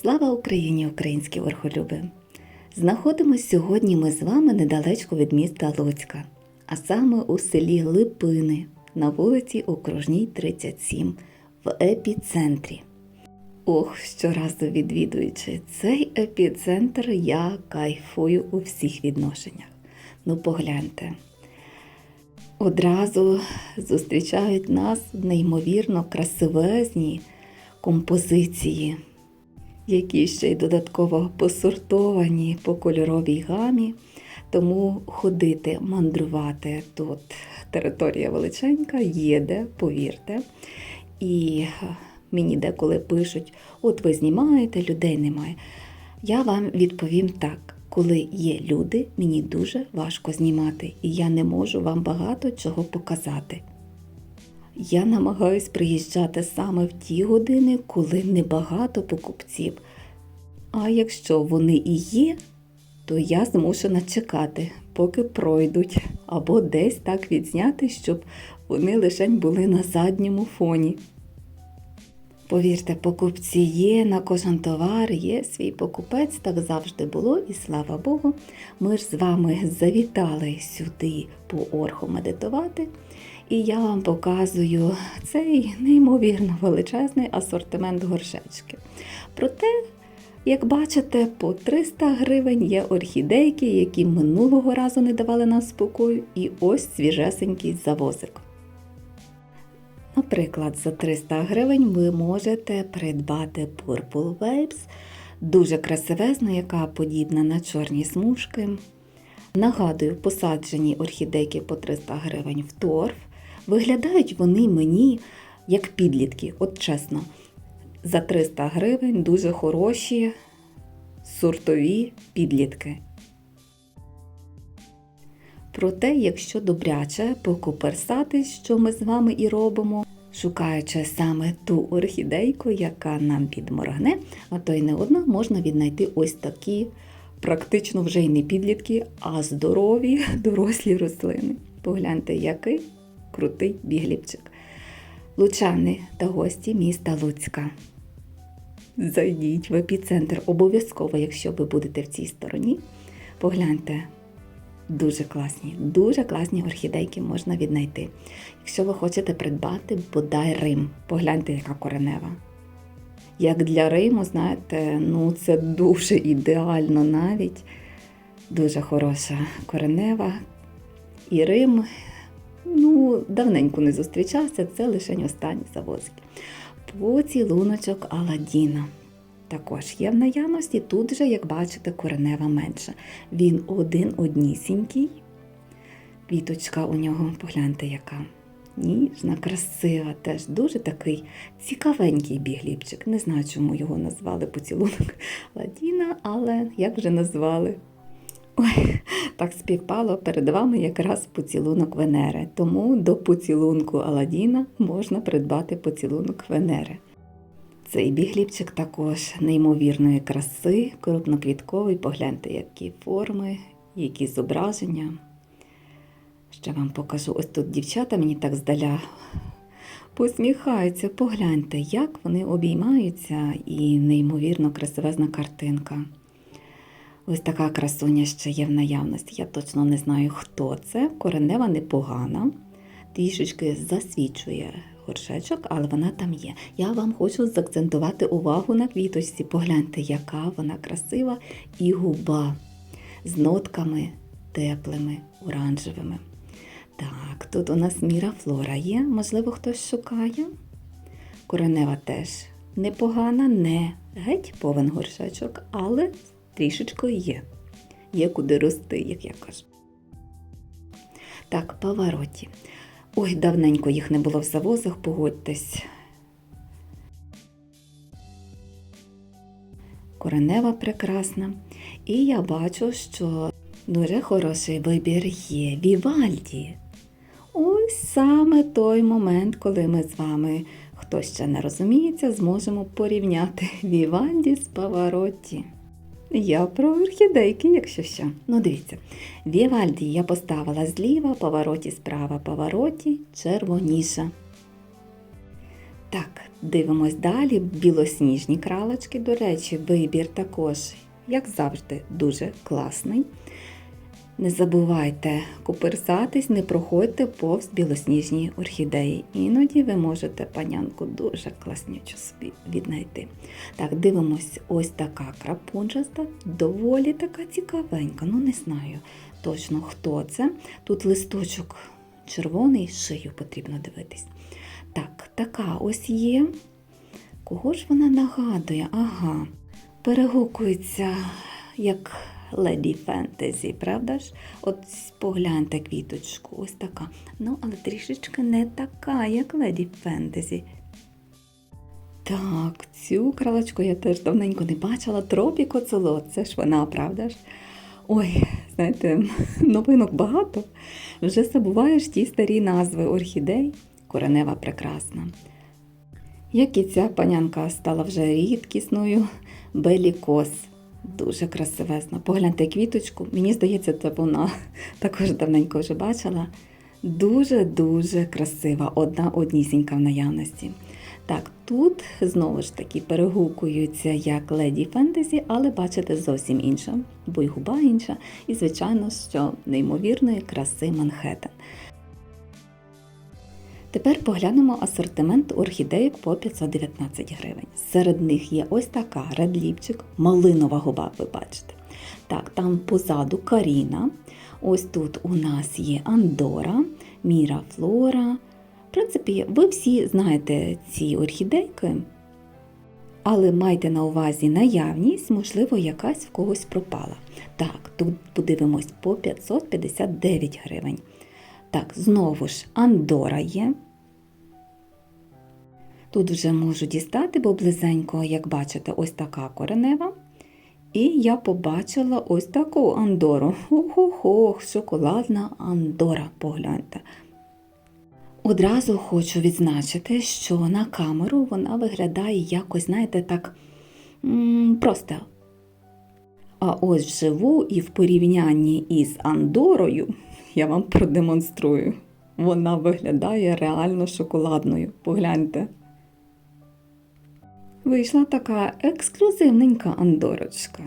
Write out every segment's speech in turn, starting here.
Слава Україні, українські орхолюби! Знаходимось сьогодні ми з вами недалечко від міста Луцька, а саме у селі Липини на вулиці Окружній 37 в епіцентрі. Ох, щоразу відвідуючи цей епіцентр, я кайфую у всіх відношеннях. Ну погляньте. Одразу зустрічають нас неймовірно красивезні композиції, які ще й додатково посортовані по кольоровій гамі. Тому ходити, мандрувати тут територія величенька, є де, повірте. І мені деколи пишуть: от ви знімаєте, людей немає. Я вам відповім так. Коли є люди, мені дуже важко знімати, і я не можу вам багато чого показати. Я намагаюсь приїжджати саме в ті години, коли небагато покупців. А якщо вони і є, то я змушена чекати, поки пройдуть, або десь так відзняти, щоб вони лишень були на задньому фоні. Повірте, покупці є, на кожен товар є свій покупець, так завжди було, і слава Богу, ми ж з вами завітали сюди по орху медитувати. І я вам показую цей неймовірно величезний асортимент горшечки. Проте, як бачите, по 300 гривень є орхідейки, які минулого разу не давали нам спокою, і ось свіжесенький завозик. Наприклад, за 300 гривень ви можете придбати Purple Vapes, дуже красивезна, яка подібна на чорні смужки. Нагадую, посаджені орхідейки по 300 гривень в торф. Виглядають вони мені як підлітки, от чесно. За 300 гривень дуже хороші сортові підлітки. Проте, якщо добряче покуперсати, що ми з вами і робимо, шукаючи саме ту орхідейку, яка нам підморгне, а то й не одна, можна віднайти ось такі, практично вже й не підлітки, а здорові дорослі рослини. Погляньте, який крутий бігліпчик. Лучани та гості міста Луцька. Зайдіть в епіцентр обов'язково, якщо ви будете в цій стороні. Погляньте, Дуже класні, дуже класні орхідейки можна віднайти. Якщо ви хочете придбати бодай Рим, погляньте, яка коренева. Як для Риму, знаєте, ну це дуже ідеально навіть. Дуже хороша коренева. І Рим, ну, давненько не зустрічався, це лише останні завозки. Поцілуночок Аладдіна також є в наявності. Тут же, як бачите, коренева менша. Він один однісінький. Квіточка у нього, погляньте, яка ніжна, красива, теж дуже такий цікавенький бігліпчик. Не знаю, чому його назвали поцілунок Ладіна, але як вже назвали. Ой, так співпало перед вами якраз поцілунок Венери. Тому до поцілунку Аладдіна можна придбати поцілунок Венери. Цей бігліпчик також неймовірної краси, крупноквітковий. Погляньте, які форми, які зображення. Ще вам покажу. Ось тут дівчата мені так здаля посміхаються. Погляньте, як вони обіймаються, і неймовірно красивезна картинка. Ось така красуня ще є в наявності. Я точно не знаю, хто це. Коренева непогана, трішечки засвічує горшечок, але вона там є. Я вам хочу заакцентувати увагу на квіточці. Погляньте, яка вона красива і губа з нотками теплими, оранжевими. Так, тут у нас міра флора є, можливо, хтось шукає. Коренева теж непогана, не геть повен горшечок, але трішечко є. Є куди рости, як я кажу. Так, повороті. Ой, давненько їх не було в завозах, погодьтесь. Коренева прекрасна. І я бачу, що дуже хороший вибір є Вівальді. Ось саме той момент, коли ми з вами, хто ще не розуміється, зможемо порівняти Вівальді з Паваротті. Я про орхідейки, якщо що. Ну, дивіться, Вівальді я поставила зліва, повороті справа, повороті червоніша. Так, дивимось далі. Білосніжні кралочки, до речі, вибір також, як завжди, дуже класний. Не забувайте куперсатись, не проходьте повз білосніжні орхідеї. Іноді ви можете панянку дуже класнючу собі віднайти. Так, дивимось, ось така крапунчаста, доволі така цікавенька. Ну, не знаю точно хто це. Тут листочок червоний, шию потрібно дивитись. Так, така ось є. Кого ж вона нагадує? Ага. Перегукується як леді фентезі, правда ж? От погляньте квіточку, ось така. Ну, але трішечки не така, як леді фентезі. Так, цю кралочку я теж давненько не бачила. Тропіко цело, це ж вона, правда ж? Ой, знаєте, новинок багато. Вже забуваєш ті старі назви орхідей. Коренева прекрасна. Як і ця панянка стала вже рідкісною, белікос. Дуже красивесна. Погляньте квіточку. Мені здається, це вона також давненько вже бачила. Дуже-дуже красива, одна однісінька в наявності. Так, тут знову ж таки перегукуються як леді фентезі, але бачите зовсім інша, бо й губа інша, і, звичайно, що неймовірної краси Манхеттен. Тепер поглянемо асортимент орхідеїк по 519 гривень. Серед них є ось така редліпчик, малинова губа, ви бачите. Так, там позаду Каріна. Ось тут у нас є Андора, Міра Флора. В принципі, ви всі знаєте ці орхідейки, але майте на увазі наявність, можливо, якась в когось пропала. Так, тут подивимось по 559 гривень. Так, знову ж Андора є. Тут вже можу дістати, бо близенько, як бачите, ось така коренева. І я побачила ось таку Андору. Ох-ох-ох, шоколадна Андора, погляньте. Одразу хочу відзначити, що на камеру вона виглядає якось, знаєте, так просто. А ось вживу і в порівнянні із Андорою я вам продемонструю. Вона виглядає реально шоколадною. Погляньте. Вийшла така ексклюзивненька андорочка.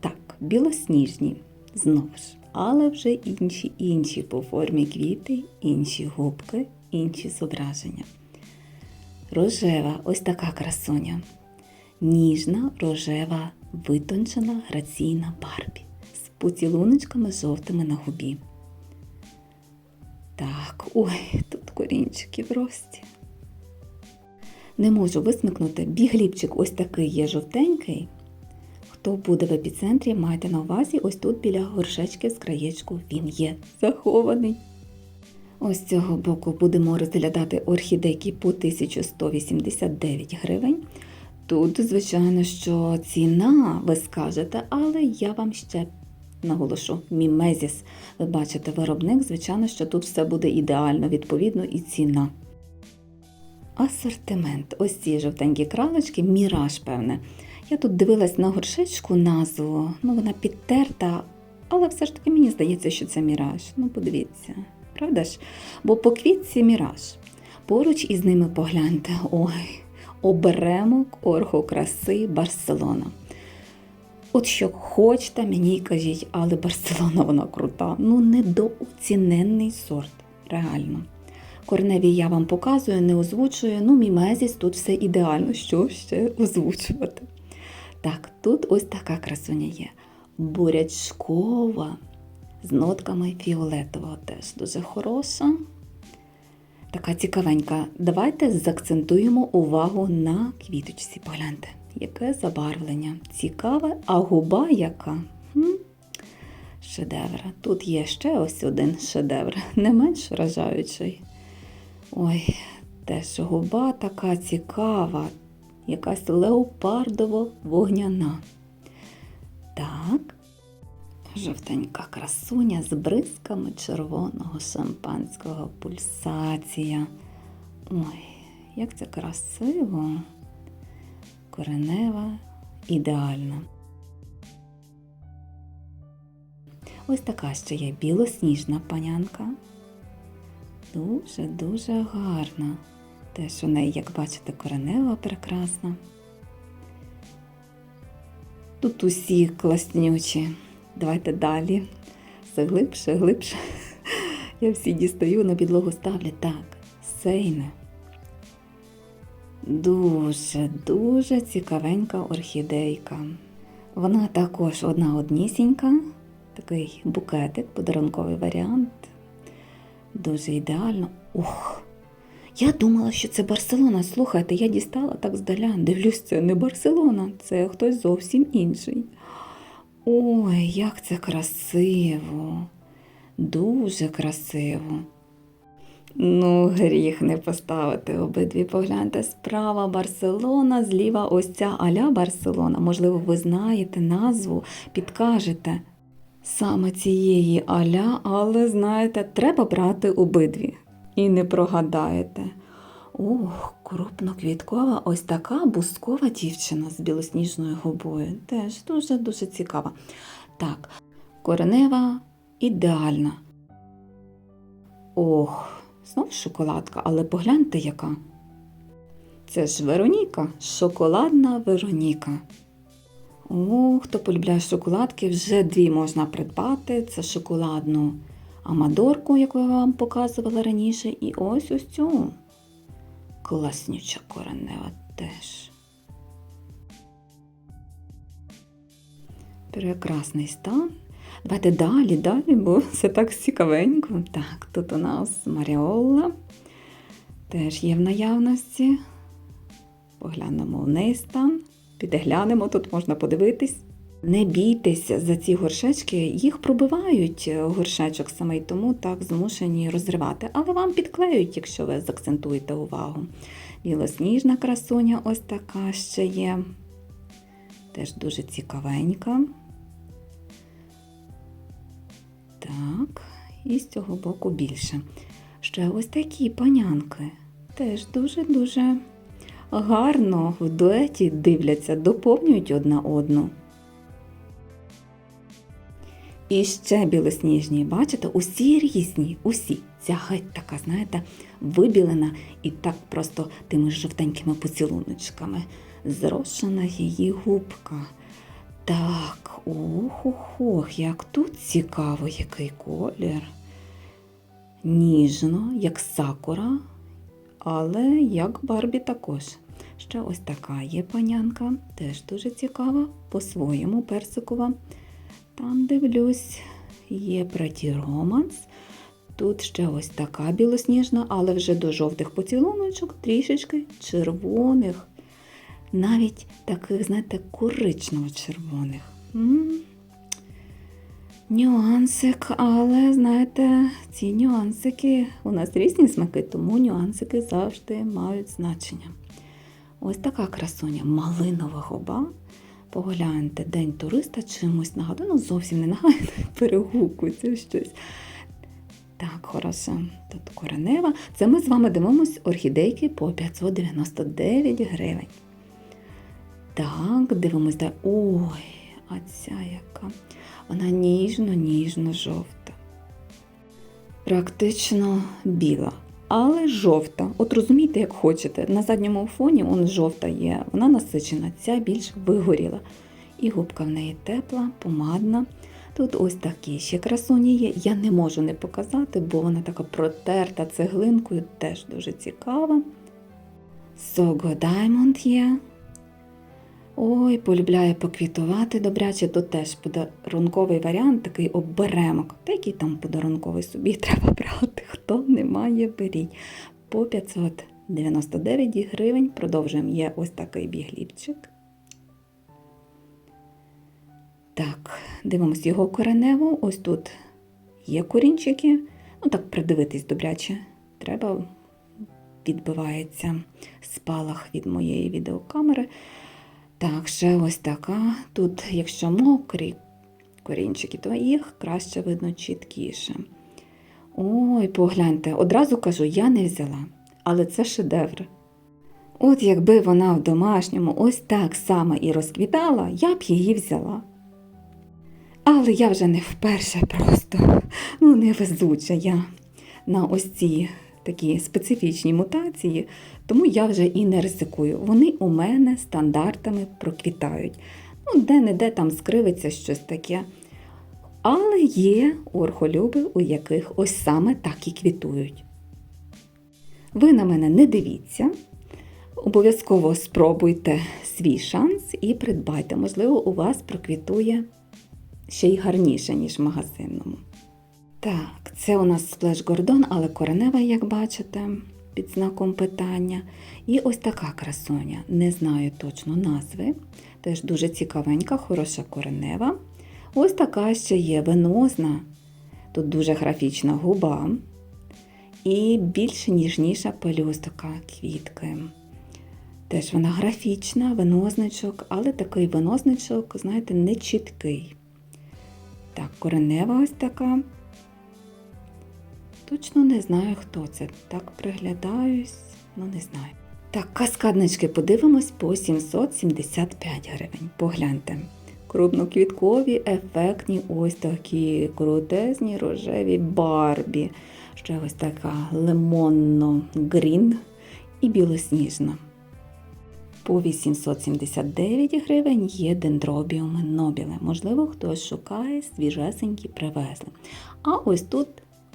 Так, білосніжні, знову ж, але вже інші інші по формі квіти, інші губки, інші зображення. Рожева, ось така красуня. Ніжна, рожева, витончена, граційна барбі з поцілуночками жовтими на губі. Так, ой, тут корінчики в рості. Не можу висмикнути. Бігліпчик ось такий є жовтенький. Хто буде в епіцентрі, майте на увазі, ось тут біля горшечки з краєчку він є захований. Ось з цього боку будемо розглядати орхідейки по 1189 гривень. Тут, звичайно, що ціна, ви скажете, але я вам ще наголошу, мімезіс. Ви бачите, виробник, звичайно, що тут все буде ідеально, відповідно, і ціна. Асортимент. Ось ці жовтенькі кралочки, міраж, певне. Я тут дивилась на горшечку назву, ну вона підтерта, але все ж таки мені здається, що це міраж. Ну, подивіться, правда ж? Бо по квітці міраж. Поруч із ними погляньте. Ой, оберемок орхокраси Барселона. От що хочете, мені кажіть, але Барселона вона крута. Ну, недооціненний сорт, реально. Корневі я вам показую, не озвучую. Ну, мімезіс тут все ідеально. Що ще озвучувати? Так, тут ось така красуня є. Бурячкова з нотками фіолетового теж дуже хороша. Така цікавенька. Давайте заакцентуємо увагу на квіточці. Погляньте, яке забарвлення. Цікаве, а губа яка? Хм? Шедевр. Тут є ще ось один шедевр, не менш вражаючий. Ой, теж губа така цікава, якась леопардово-вогняна. Так, жовтенька красуня з бризками червоного шампанського пульсація. Ой, як це красиво, коренева, ідеальна. Ось така ще є білосніжна панянка. Дуже-дуже гарна. Теж у неї, як бачите, коренева прекрасна. Тут усі класнючі. Давайте далі. Все глибше, глибше. Я всі дістаю на підлогу ставлю. Так, сейне. Дуже, дуже цікавенька орхідейка. Вона також одна однісінька, такий букетик, подарунковий варіант. Дуже ідеально. Ух! Я думала, що це Барселона. Слухайте, я дістала так здаля. Дивлюсь, це не Барселона, це хтось зовсім інший. Ой, як це красиво! Дуже красиво. Ну, гріх не поставити обидві. Погляньте, справа Барселона, зліва ось ця аля Барселона. Можливо, ви знаєте назву, підкажете саме цієї аля, але знаєте, треба брати обидві. І не прогадаєте. Ох, крупноквіткова, ось така бускова дівчина з білосніжною губою. Теж дуже-дуже цікава. Так, коренева ідеальна. Ох, знов шоколадка, але погляньте яка. Це ж Вероніка, шоколадна Вероніка. О, хто полюбляє шоколадки, вже дві можна придбати. Це шоколадну амадорку, яку я вам показувала раніше, і ось ось цю. Класнюча коренева теж. Прекрасний стан. Давайте далі, далі, бо це так цікавенько. Так, тут у нас Маріолла теж є в наявності. Поглянемо в неї стан, підглянемо, тут можна подивитись. Не бійтеся за ці горшечки, їх пробивають е, горшечок саме й тому так змушені розривати, але вам підклеють, якщо ви заакцентуєте увагу. Білосніжна красуня ось така ще є. Теж дуже цікавенька. Так, і з цього боку більше. Ще ось такі панянки. Теж дуже-дуже гарно в дуеті дивляться, доповнюють одна одну. І ще білосніжні, бачите, усі різні, усі. Ця геть така, знаєте, вибілена і так просто тими жовтенькими поцілуночками. Зрошена її губка. Так, ох, ох, ох, як тут цікаво, який колір. Ніжно, як сакура, але як Барбі також. Ще ось така є панянка, теж дуже цікава, по-своєму персикова. Там дивлюсь, є Pretty Romance. Тут ще ось така білосніжна, але вже до жовтих поцілуночок, трішечки червоних. Навіть таких, знаєте, коричнево-червоних. Нюансик, але знаєте, ці нюансики у нас різні смаки, тому нюансики завжди мають значення. Ось така красуня, малинова губа. Погляньте, день туриста чимось нагадує, ну зовсім не нагадує, перегукується щось. Так, хорошо. Тут коренева. Це ми з вами дивимось орхідейки по 599 гривень. Так, дивимось далі. Ой, а ця яка. Вона ніжно-ніжно-жовта. Практично біла, але жовта. От розумієте, як хочете. На задньому фоні он жовта є, вона насичена, ця більш вигоріла. І губка в неї тепла, помадна. Тут ось такі ще красуні є. Я не можу не показати, бо вона така протерта цеглинкою, теж дуже цікава. Сого Diamond є. Ой, полюбляє поквітувати добряче, то теж подарунковий варіант, такий оберемок. Та який там подарунковий собі треба брати. Хто не має, беріть. По 599 гривень. Продовжуємо. Є ось такий бігліпчик. Так, дивимось його коренево. Ось тут є корінчики. Ну так придивитись добряче. Треба відбивається спалах від моєї відеокамери. Так, ще ось така. Тут, якщо мокрі корінчики, то їх краще видно чіткіше. Ой, погляньте, одразу кажу, я не взяла, але це шедевр. От якби вона в домашньому ось так само і розквітала, я б її взяла. Але я вже не вперше просто, ну, невезуча я на ось ці такі специфічні мутації, тому я вже і не ризикую. Вони у мене стандартами проквітають. Ну, де-не-де там скривиться щось таке. Але є орхолюби, у яких ось саме так і квітують. Ви на мене не дивіться. Обов'язково спробуйте свій шанс і придбайте. Можливо, у вас проквітує ще й гарніше, ніж в магазинному. Так, це у нас сплеш гордон, але коренева, як бачите, під знаком питання. І ось така красоня. Не знаю точно назви. Теж дуже цікавенька, хороша коренева. Ось така ще є венозна. Тут дуже графічна губа. І більш ніжніша пелюстка квітки. Теж вона графічна, винозничок, але такий винозничок, знаєте, не чіткий. Так, коренева ось така. Точно не знаю, хто це. Так приглядаюсь, ну не знаю. Так, каскаднички подивимось по 775 гривень. Погляньте. Крупноквіткові, ефектні, ось такі крутезні рожеві барбі. Ще ось така лимонно-грін і білосніжна. По 879 гривень є дендробіуми нобіле. Можливо, хтось шукає свіжесенькі привезли. А ось тут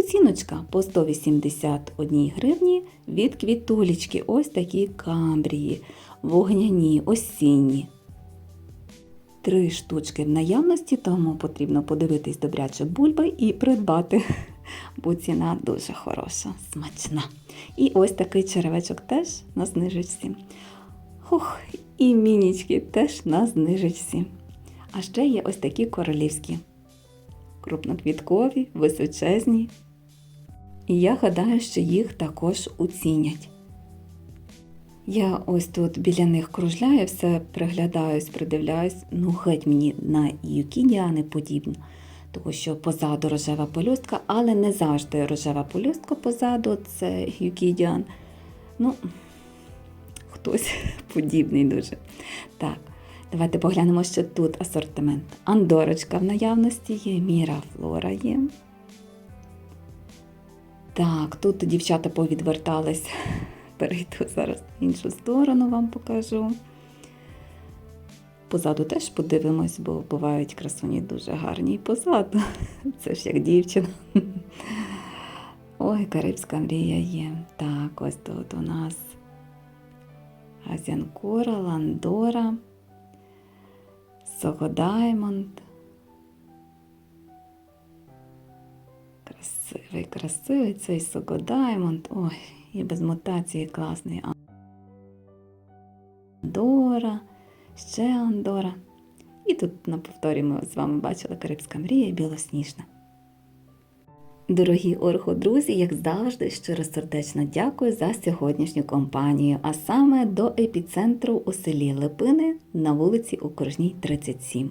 оціночка по 181 гривні від квітулечки. Ось такі камбрії, вогняні, осінні. Три штучки в наявності, тому потрібно подивитись добряче бульби і придбати, бо ціна дуже хороша, смачна. І ось такий черевичок теж на знижечці. Ох, і мінічки теж на знижечці. А ще є ось такі королівські. Крупноквіткові, височезні. І я гадаю, що їх також оцінять. Я ось тут біля них кружляю, все приглядаюсь, придивляюсь, ну геть мені на юкідіа не подібно, тому що позаду рожева полюстка, але не завжди рожева полюстка позаду це юкідіан. Ну, хтось подібний дуже. Так, давайте поглянемо, що тут асортимент. Андорочка в наявності є, Міра Флора є. Так, тут дівчата повідвертались. Перейду зараз в іншу сторону вам покажу. Позаду теж подивимось, бо бувають красуні дуже гарні і позаду. Це ж як дівчина. Ой, Карибська мрія є. Так, ось тут у нас Азянкора, Ландора, Сого Даймонд. Красивий, красивий цей Сого Даймонд. Ой, і без мутації класний. Андора, ще Андора. І тут на повторі ми з вами бачили Карибська мрія і білосніжна. Дорогі орходрузі, як завжди, щиро сердечно дякую за сьогоднішню компанію, а саме до епіцентру у селі Липини на вулиці Окружній, 37.